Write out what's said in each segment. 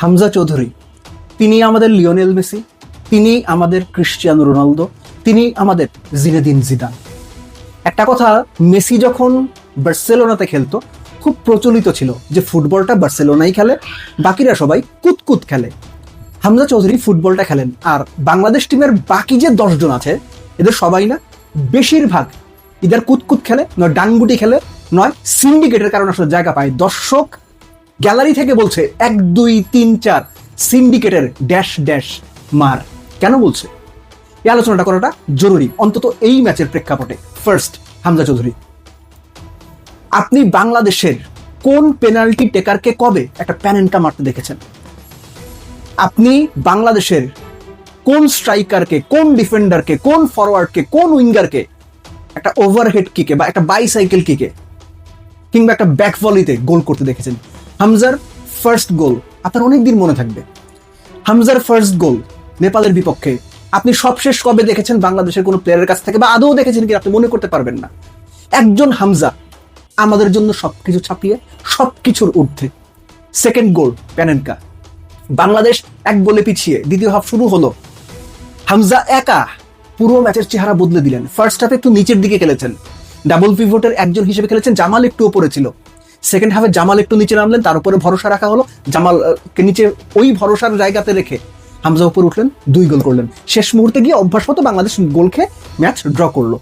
হামজা চৌধুরী, তিনি আমাদের Lionel Messi, তিনি আমাদের ক্রিশ্চিয়ানো রোনালদো, তিনি আমাদের জিনেদিন জিদান। একটা কথা, মেসি যখন বার্সেলোনাতে খেলতো, খুব প্রচলিত ছিল যে ফুটবলটা বার্সেলোনাই খেলে, বাকিরা সবাই কুতকুত খেলে। হামজা চৌধুরী ফুটবলটা খেলেন, আর বাংলাদেশ টিমের বাকি যে দশজন আছে, এদের সবাই না, বেশিরভাগ ইদার কুতকুত খেলে, নয় ডানগুটি খেলে, নয় সিন্ডিকেটের কারণে আসলে জায়গা পায়। দর্শক গ্যালারি থেকে বলছে, এক, দুই, তিন, চার, সিন্ডিকেটের ড্যাশ ড্যাশ মার। কেন বলছে? এই আলোচনাটা করাটা জরুরি। অন্তত এই ম্যাচের প্রেক্ষাপটে। ফার্স্ট হামজা চৌধুরী। আপনি বাংলাদেশের কোন পেনাল্টি টেকারকে কবে একটা প্যানেনটা মারতে দেখেছেন? আপনি বাংলাদেশের কোন স্ট্রাইকারকে, কোন ডিফেন্ডারকে, কোন ফরওয়ার্ডকে কোন উইঙ্গারকে একটা ওভারহেড কিকে বা একটা বাইসাইকেল কিকে কিংবা একটা ব্যাক ভলিতে গোল করতে দেখেছেন? হামজার ফার্স্ট গোল আপনার অনেক দিন মনে থাকবে। হামজার ফার্স্ট গোল নেপালের বিপক্ষে। আপনি সবশেষ কবে দেখেছেন বাংলাদেশের কোনো প্লেয়ারের কাছ থেকে? বা আদৌ দেখেছেন কি আপনি মনে করতে পারবেন না। একজন হামজা আমাদের জন্য সবকিছু ছাপিয়ে, সবকিছুর ঊর্ধ্বে। Second goal প্যানেনকা। বাংলাদেশ এক গোলে পিছিয়ে, দ্বিতীয় হাফ শুরু হলো। হামজা একা পুরো ম্যাচের চেহারা বদলে দিলেন। ফার্স্ট হাফে একটু নিচের দিকে খেলেছেন। ডাবল পিভটের একজন হিসেবে খেলেছেন, জামাল একটু উপরে ছিল সেকেন্ড হাফে জামাল একটু নিচে নামলেন, তার উপরে ভরসা রাখা হলো। জামাল কে নিচে ওই ভরসার জায়গাতে রেখে হামজা উপরে উঠলেন, দুই গোল করলেন। শেষ মুহূর্তে গিয়ে অভ্যাসমতো বাংলাদেশ গোল খেয়ে ম্যাচ ড্র করল।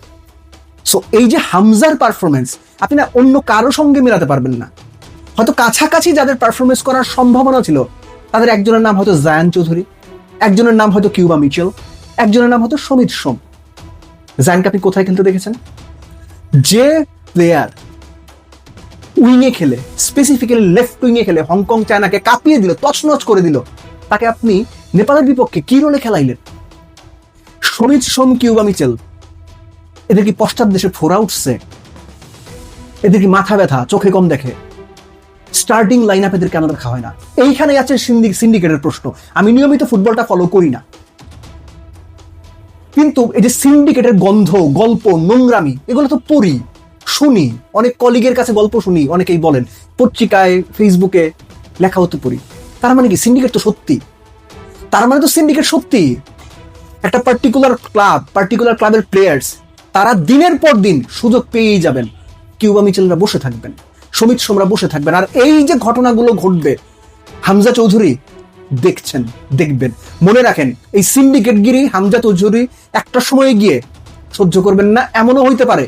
সো এই যে হামজার পারফরমেন্স আপনি না অন্য কারও সঙ্গে মেলাতে পারবেন না। হয়তো কাছাকাছি যাদের পারফরমেন্স করার সম্ভাবনা ছিল, তাদের একজনের নাম হয়তো জায়ান চৌধুরী, একজনের নাম হয়তো কিউবা মিচেল, একজনের নাম হয়তো সমিত সোম। জায়ানকে আপনি কোথায় খেলতে দেখেছেন? যে প্লেয়ার উইংয়ে খেলে স্পেসিফিক্যালি লেফট উইংয়ে খেলে, হংকং চায়নাকে কাঁপিয়ে দিল, তছনছ করে দিল। তাকে আপনি নেপালের বিপক্ষে কি রোলে খেলাইলেন? সমিত সোম কিউবা মিচেল এদের কি পশ্চাৎ দেশে ফোরা উঠছে এদের কি মাথা ব্যথা, চোখে কম দেখে? স্টার্টিং লাইন আপ এদের কেন রাখা হয় না? এইখানে আছে সিন্ডিকেটের প্রশ্ন। আমি নিয়মিত ফুটবলটা ফলো করি না। কিন্তু এই যে সিন্ডিকেটের গন্ধ, গল্প, নোংরামি, এগুলো তো পড়ি। শুনি, অনেক কলিগের কাছে গল্প শুনি, অনেকেই বলেন, পত্রিকায় ফেসবুকে লেখা হতে পড়ি তার মানে কি? সিন্ডিকেট তো সত্যি। তার মানে তো সিন্ডিকেট সত্যি। একটা পার্টিকুলার ক্লাব পার্টিকুলার ক্লাবের প্লেয়ার্স তারা দিনের পর দিন সুযোগ পেয়েই যাবেন। কিউবা মিচেলরা বসে থাকবেন, সমিত সোমরা বসে থাকবেন, আর এই যে ঘটনাগুলো ঘটবে, হামজা চৌধুরী দেখছেন, দেখবেন। মনে রাখেন, এই সিন্ডিকেটগিরি হামজা চৌধুরী একটা সময়ে গিয়ে সহ্য করবেন না, এমনও হইতে পারে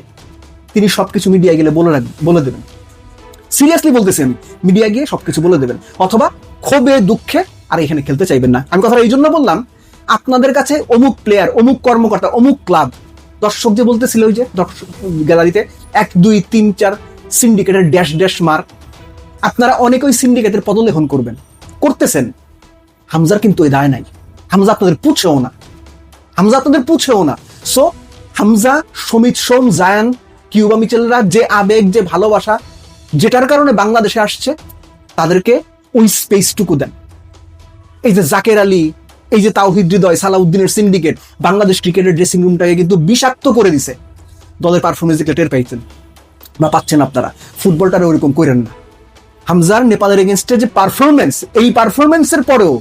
তিনি সবকিছু মিডিয়ায় গেলে বলে রাখবেন বলে দেবেন। সিরিয়াসলি বলতেছি আমি মিডিয়া গিয়ে সবকিছু বলে দেবেন। অথবা ক্ষোভে, দুঃখে, আর এখানে খেলতে চাইবেন না। আমি কথাটা এই জন্য বললাম, আপনাদের কাছে অমুক প্লেয়ার অমুক কর্মকর্তা, অমুক ক্লাব দর্শক যে বলতেছিল ওই যে গ্যালারিতে এক, দুই, তিন, চার সিন্ডিকেটের ড্যাশ ড্যাশ মার আপনারা অনেক ওই সিন্ডিকেটের পদলেখন করবেন। করতেছেন। হামজার কিন্তু এই দায় নাই। হামজা আপনাদের পুছেও না। হামজা আপনাদের পুছেও না। সো হামজা, সমিত, সোম, জায়ান কিউবা মিচেলরা যে আবেগ, যে ভালোবাসা, যেটার কারণে বাংলাদেশে আসছে, তাদেরকে ওই স্পেসটুকু দেন। এই যে জাকের আলী, এই যে তাওহিদ হৃদয়, সালাউদ্দিনের সিন্ডিকেট বাংলাদেশ ক্রিকেটের ড্রেসিং রুমটাকে কিন্তু বিষাক্ত করে দিছে। দলের পারফরমেন্স দেখলে টের পাইছেন বা পাচ্ছেন আপনারা। ফুটবলটারে ওরকম করেন না। হামজার নেপালের এগেনস্টে যে পারফরমেন্স এই পারফরমেন্সের পরেও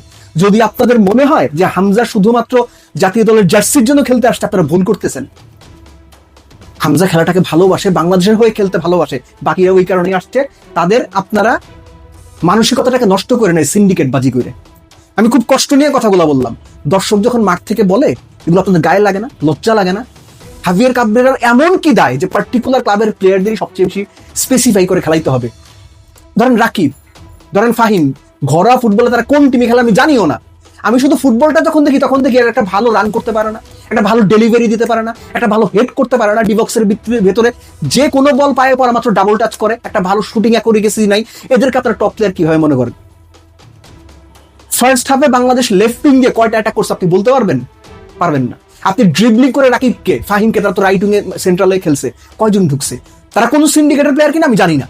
যদি আপনাদের মনে হয় যে হামজা শুধুমাত্র জাতীয় দলের জার্সির জন্য খেলতে আসছে, আপনারা ভুল করতেছেন। হামজা খেলাটাকে ভালোবাসে, বাংলাদেশের হয়ে খেলতে ভালোবাসে। বাকিরা ওই কারণে আসছে। তাদের আপনারা মানসিকতাটাকে নষ্ট করে নেয় সিন্ডিকেট বাজি করে। আমি খুব কষ্ট নিয়ে কথাগুলো বললাম। দর্শক যখন মাঠ থেকে বলে, এগুলো আপনাদের গায়ে লাগে না, লজ্জা লাগে না। হাভিয়ার কাবরেরার এমন কি দায় যে পার্টিকুলার ক্লাবের প্লেয়ারদেরই সবচেয়ে বেশি স্পেসিফাই করে খেলাইতে হবে? ধরেন রাকিব, ধরেন ফাহিম, ঘরোয়া ফুটবলে তারা কোন টিমে খেলে আমি জানিও না। আমি শুধু ফুটবলটা যখন দেখি, তখন দেখি একটা ভালো রান করতে পারে না। একটা ভালো ডেলিভারি দিতে পারে না, একটা ভালো হেড করতে পারে না ডিবক্সের ভেতরে। যে কোনো বল পায়ে পড়া মাত্র ডাবল টাচ করে, একটা ভালো শুটিং অ্যাকুরেসি নাই। এদেরকে আপনার টপ প্লেয়ার কি হয় মনে করেন? ফার্স্ট হাফে বাংলাদেশ লেফট উইং দিয়ে কয়টা অ্যাটাক করছে আপনি বলতে পারবেন? পারবেন না। আপনি ড্রিবলিং করে রাকিবকে, ফাহিমকে, তারা তো রাইট উইং এ সেন্ট্রালে খেলছে। কয়জন ঢুকছে? তারা কোন সিন্ডিকেটের প্লেয়ার কিনা আমি জানি না।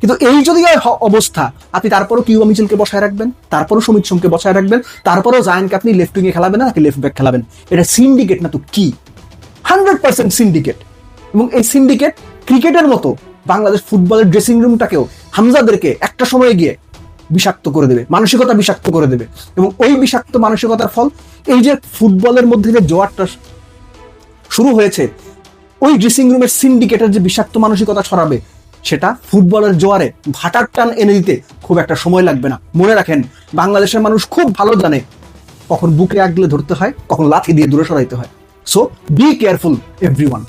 কিন্তু এই যদি অবস্থা, আপনি তারপরও কিউবা মিচেলকে বসায় রাখবেন, তারপরও সমিত সোমকে বসায় রাখবেন, তারপরও জায়ানকে আপনি লেফট উইংয়ে খেলাবেন না নাকি লেফট ব্যাক খেলাবেন। এটা সিন্ডিকেট না তো কি? হান্ড্রেড পার্সেন্ট সিন্ডিকেট এবং এই সিন্ডিকেট ক্রিকেটের মতো বাংলাদেশ ফুটবলের ড্রেসিং রুমটাকেও হামজাদেরকে একটা সময়ে গিয়ে বিষাক্ত করে দেবে, মানসিকতা বিষাক্ত করে দেবে। এবং ওই বিষাক্ত মানসিকতার ফল, এই যে ফুটবলের মধ্যে যে জোয়ারটা শুরু হয়েছে, ওই ড্রেসিং রুমের সিন্ডিকেটের যে বিষাক্ত মানসিকতা ছড়াবে সেটা ফুটবলের জোয়ারে ভাটার টান এনে দিতে খুব একটা সময় লাগবে না। মনে রাখেন, বাংলাদেশের মানুষ খুব ভালো জানে কখন বুকে আগলে ধরতে হয়, কখন লাথি দিয়ে দূরে সরাইতে হয়। So be careful everyone